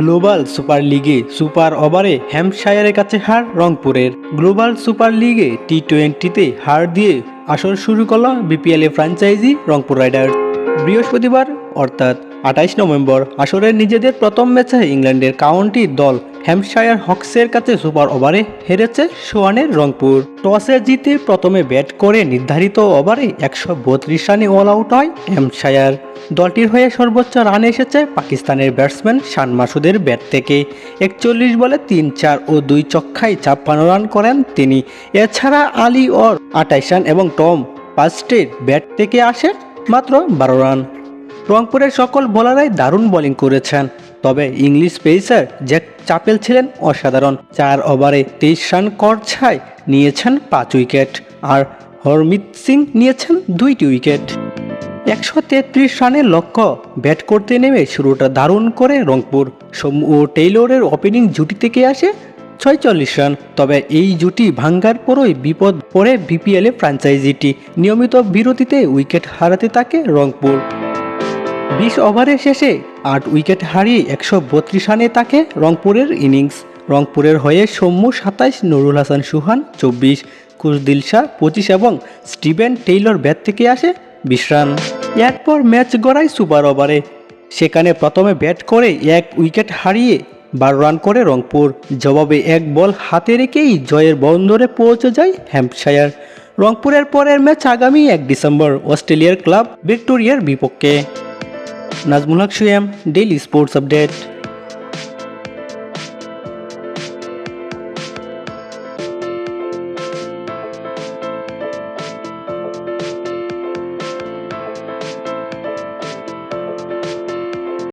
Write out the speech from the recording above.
Global super লিগে super ওভারে হ্যাম্পশায়ারের কাছে হার রংপুরের। গ্লোবাল সুপার লিগে টি টোয়েন্টিতে হার দিয়ে আসর শুরু করল বিপিএলে ফ্র্যাঞ্চাইজি রংপুর রাইডার্স। বৃহস্পতিবার, অর্থাৎ আঠাইশ নভেম্বর, আসরের নিজেদের প্রথম ম্যাচে ইংল্যান্ডের কাউন্টি দল হ্যাম্পশায়ার হকসের কাছে সুপার ওভারে হেরেছে সোয়ানের রংপুর। টসে জিতে প্রথমে ব্যাট করে নির্ধারিত ওভারে একশো বত্রিশ রানে অল আউট হয় হ্যাম্পশায়ার। দলটির হয়ে সর্বোচ্চ রান এসেছে পাকিস্তানের ব্যাটসম্যান শান মাসুদের ব্যাট থেকে। একচল্লিশ বলে তিন চার ও দুই চক্ষায় ছাপ্পান্ন রান করেন তিনি। এছাড়া আলী ওর আটাইশ রান এবং টম পাস্টের ব্যাট থেকে আসে মাত্র বারো রান। রংপুরের সকল বোলারাই দারুণ বোলিং করেছেন। তবে ইংলিশ পেসার জ্যাক চাপেল ছিলেন অসাধারণ। চার ওভারে তেইশ রান করছায় নিয়েছেন পাঁচ উইকেট, আর হরমিত সিং নিয়েছেন দুইটি উইকেট। একশো তেত্রিশ রানের লক্ষ্য, ব্যাট করতে নেমে শুরুটা দারুণ করে রংপুর। সৌম্য ও টেইলরের ওপেনিং জুটি থেকে আসে ছয়চল্লিশ রান, তবে এই জুটি ভাঙ্গার পরই বিপদ পড়ে বিপিএলে ফ্র্যাঞ্চাইজিটি নিয়মিত বিরতিতে উইকেট হারাতে থাকে রংপুর। বিশ ওভারের শেষে আট উইকেট হারিয়ে একশো বত্রিশ রানে তাকে রংপুরের ইনিংস। রংপুরের হয়ে সৌম্য সাতাইশ, নুরুল হাসান সুহান চব্বিশ, কুশদিল শাহ পঁচিশ এবং স্টিভেন টেইলর ব্যাট থেকে আসে বিশ রান। এরপর ম্যাচ গড়ায় সুপার ওভারে। সেখানে প্রথমে ব্যাট করে এক উইকেট হারিয়ে বারো রান করে রংপুর। জবাবে এক বল হাতে রেখেই জয়ের বন্দরে পৌঁছে যায় হ্যাম্পশায়ার। রংপুরের পরের ম্যাচ আগামী এক ডিসেম্বর, অস্ট্রেলিয়ার ক্লাব ভিক্টোরিয়ার বিপক্ষে। Najmul Hoque Suyem daily sports update